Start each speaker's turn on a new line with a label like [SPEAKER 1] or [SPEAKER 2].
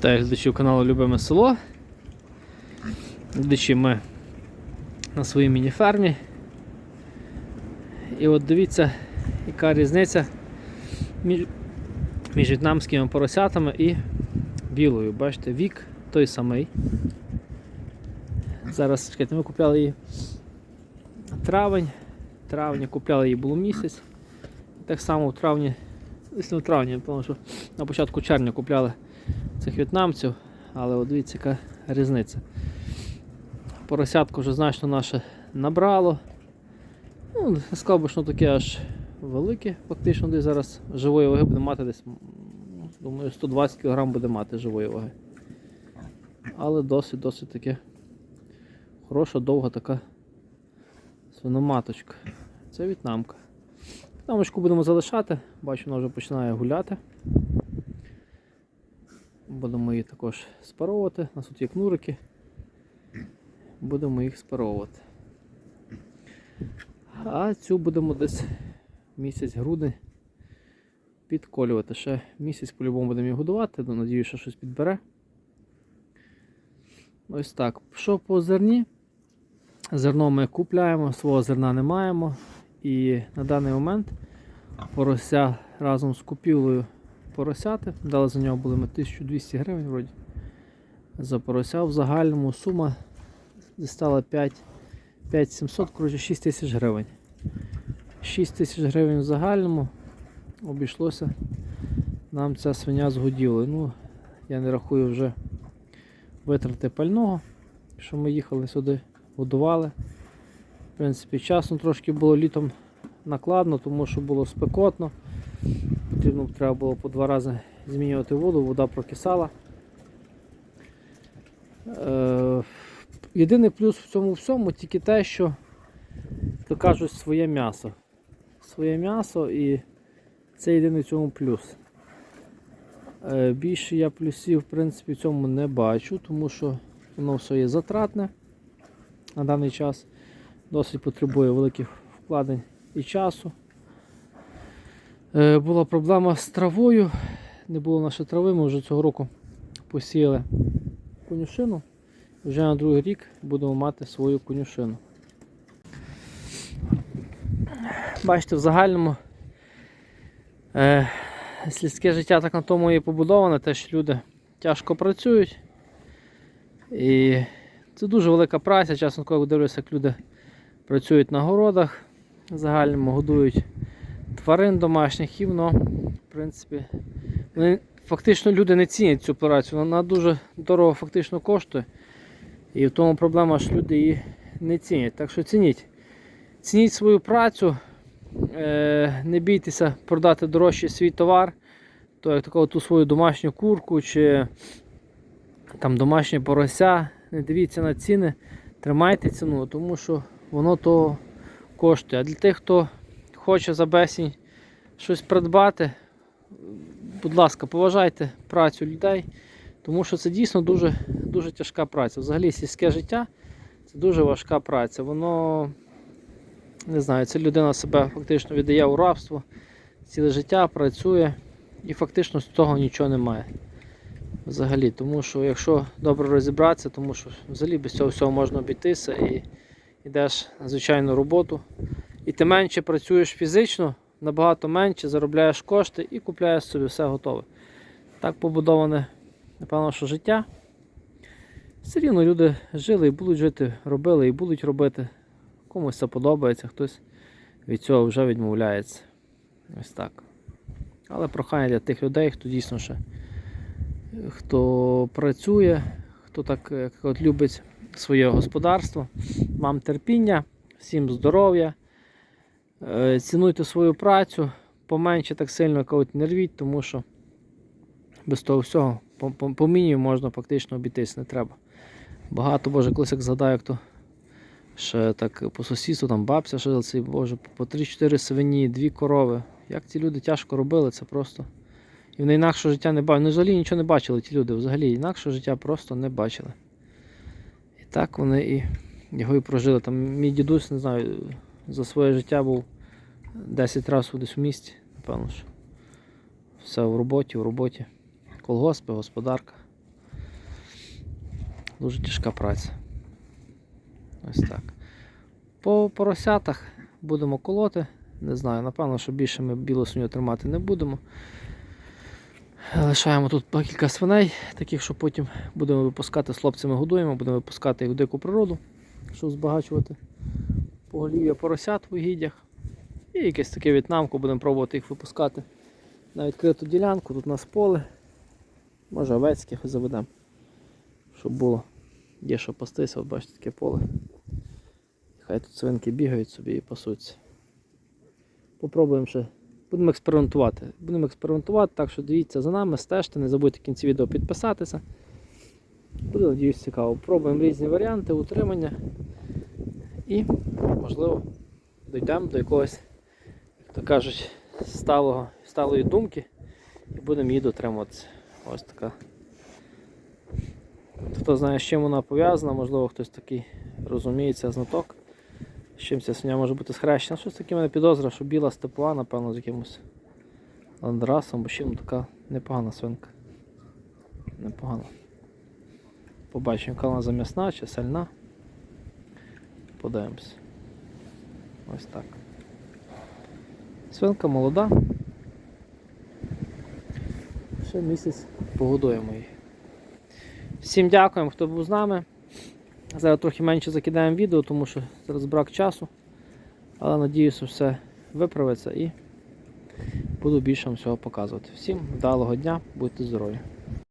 [SPEAKER 1] Вітаю глядачів каналу Любиме село. Глядачі ми на своїй міні-фермі. І от дивіться, яка різниця між, між в'єтнамськими поросятами і білою. Бачите, вік той самий. Зараз чекайте, ми купляли її травень. Травні купляли її було місяць. Так само в травні, десь не в травні, тому що на початку червня купляли цих в'єтнамців, але от дивіться, яка різниця. Поросятко вже значно наше набрало. Ну, сказав би, що таке аж велике, фактично десь зараз живої ваги буде мати десь, думаю, 120 кг буде мати живої ваги. Але досить, досить таке хороша, довга така свиноматочка. Це в'єтнамка. В'єтнамочку будемо залишати, бачу, вона вже починає гуляти. Будемо її також спаровувати. У нас тут є кнурики. Будемо їх спаровувати. А цю будемо десь місяць грудень підколювати. Ще місяць по-любому будемо її годувати, надію, що щось підбере. Ось так. Що по зерні? Зерно ми купляємо, свого зерна не маємо. І на даний момент порося разом з купівлею поросяти. Дали за нього були ми 1200 гривень вроді. За порося в загальному сума стала 5700, коротше 6 тисяч гривень. 6 тисяч гривень в загальному обійшлося нам ця свиня з годівлею. Ну, я не рахую вже витрати пального, що ми їхали сюди, годували. В принципі, часом трошки було літом накладно, тому що було спекотно. Потрібно треба було по два рази змінювати воду, вода прокисала. Е, єдиний плюс в цьому всьому тільки те, що, то кажуть, своє м'ясо. Своє м'ясо і це єдиний в цьому плюс. Е, більше я плюсів в принципі в цьому не бачу, тому що воно все є затратне на даний час. Досить потребує великих вкладень і часу. Е, була проблема з травою. Не було нашої трави, ми вже цього року посіяли конюшину. Вже на другий рік будемо мати свою конюшину. Бачите, в загальному е, сільське життя так на тому і побудоване, те, що люди тяжко працюють. І це дуже велика праця. Чесно коли дивлюся, як люди працюють на городах, в загальному годують тварин домашніх і воно, в принципі, вони, фактично люди не цінять цю працю, вона дуже дорого фактично коштує. І в тому проблема, що люди її не цінять. Так що цініть. Цініть свою працю, е, не бійтеся продати дорожче свій товар, то як таку ту свою домашню курку чи там домашнє порося, не дивіться на ціни, тримайте ціну, тому що воно то коштує. А для тих, хто хоче за безцінь щось придбати, будь ласка, поважайте працю людей, тому що це дійсно дуже, дуже тяжка праця. Взагалі сільське життя це дуже важка праця. Воно, не знаю, ця людина себе фактично віддає у рабство, ціле життя працює і фактично з того нічого немає. Взагалі, тому що якщо добре розібратися, тому що взагалі без цього всього можна обійтися і йдеш на звичайну роботу. І ти менше працюєш фізично, набагато менше, заробляєш кошти і купляєш собі все готове. Так побудоване, напевно, що життя. Все рівно люди жили і будуть жити, робили і будуть робити. Комусь це подобається, хтось від цього вже відмовляється. Ось так. Але прохання для тих людей, хто дійсно ще хто працює, хто так як от любить своє господарство, вам терпіння, всім здоров'я. Е, Цінуйте свою працю, поменше так сильно кажуть, не рвіть, тому що без того всього по, по, мінімуму можна фактично обійтись, не треба. Багато, боже, колись як згадаю, хто ще так по сусідству, там бабця жила, це, боже, по 3-4 свині, дві корови. Як ці люди тяжко робили, це просто. І вони інакшого життя не бачили. Вони взагалі нічого не бачили, ті люди. Взагалі інакшого життя просто не бачили. І так вони і його і прожили. Там мій дідусь, не знаю, за своє життя був 10 разів десь у місті, напевно. що. Все в роботі, в роботі. Колгоспи, господарка. дуже тяжка праця. Ось так. По поросятах будемо колоти. Не знаю, напевно, що більше ми білу свиню тримати не будемо. Лишаємо тут кілька свиней, таких, що потім будемо випускати з хлопцями годуємо, будемо випускати їх в дику природу, щоб збагачувати поголів'я поросят в угіддях. І якесь таке в'єтнамку, будемо пробувати їх випускати на відкриту ділянку. Тут у нас поле. Може овецьких заведемо. Щоб було. Є що пастися, от бачите таке поле. Хай тут свинки бігають собі і пасуться. Попробуємо ще. Будемо експериментувати. Будемо експериментувати, так що дивіться за нами, стежте, не забудьте в кінці відео підписатися. Буде, надіюсь, цікаво. Пробуємо різні варіанти утримання. І, можливо, дійдемо до якогось, як то кажуть, сталого, сталої думки і будемо її дотримуватися. Ось така. Хто знає, з чим вона пов'язана, можливо, хтось такий розуміється, знаток. З чим ця свиня може бути схрещена. Щось таке мене підозра, що біла степова, напевно, з якимось ландрасом, бо чим така непогана свинка. Непогана. Побачимо, яка вона зам'ясна чи сальна. Подивимось. Ось так. Свинка молода. Ще місяць погодуємо її. Всім дякуємо, хто був з нами. Зараз трохи менше закидаємо відео, тому що зараз брак часу. Але надіюся, все виправиться і буду більше вам всього показувати. Всім вдалого дня, будьте здорові!